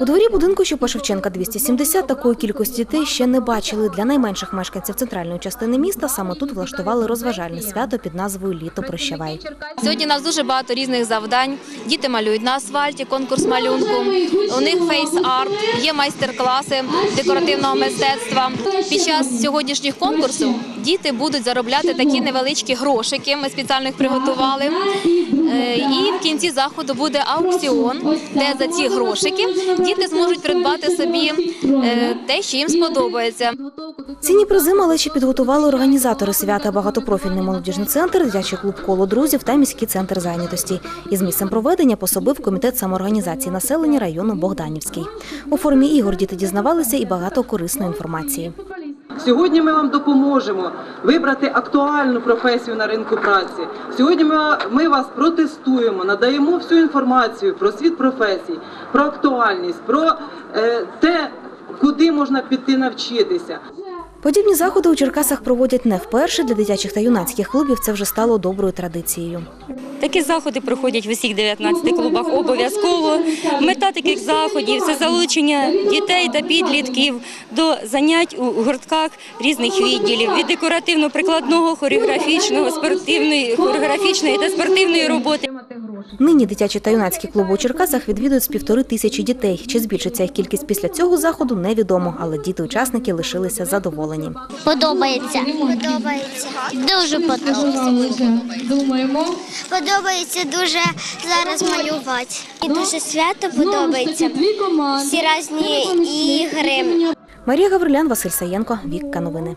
У дворі будинку, що по Шевченка 270, такої кількості дітей ще не бачили. Для найменших мешканців центральної частини міста саме тут влаштували розважальне свято під назвою Літо прощавай. Сьогодні у нас дуже багато різних завдань. Діти малюють на асфальті, конкурс малюнку. У них фейс-арт, є майстер-класи декоративного мистецтва. Під час сьогоднішніх конкурсів діти будуть заробляти такі невеличкі грошики. Ми спеціально їх приготували. Е, І в кінці заходу буде аукціон, де за ці грошики діти зможуть придбати собі е, те, що їм сподобається. Ціні призи малечі підготували організатори свята, багатопрофільний молодіжний центр, дитячий клуб коло друзів та міський центр зайнятості. Із місцем проведення пособив комітет самоорганізації населення району Богданівський. У формі ігор діти дізнавалися і багато корисної інформації. Сьогодні ми вам допоможемо вибрати актуальну професію на ринку праці. Сьогодні ми, вас протестуємо, надаємо всю інформацію про світ професій, про актуальність, про е, те, куди можна піти навчитися. Подібні заходи у Черкасах проводять не вперше. Для дитячих та юнацьких клубів це вже стало доброю традицією. Такі заходи проходять в усіх 19 клубах обов'язково. Мета таких заходів це залучення дітей та підлітків до занять у гуртках різних відділів від декоративно-прикладного, хореографічного, спортивної, хореографічної та спортивної роботи. Нині дитячі та юнацькі клуби у Черкасах відвідують з півтори тисячі дітей. Чи збільшиться їх кількість після цього заходу, невідомо, але діти-учасники лишилися задоволені. Подобається. Подобається. Дуже подобається. Думаємо. Подобається дуже зараз малювати. І дуже свято подобається. Всі різні ігри. Марія Гаврилян, Василь Саєнко, Вікка Новини.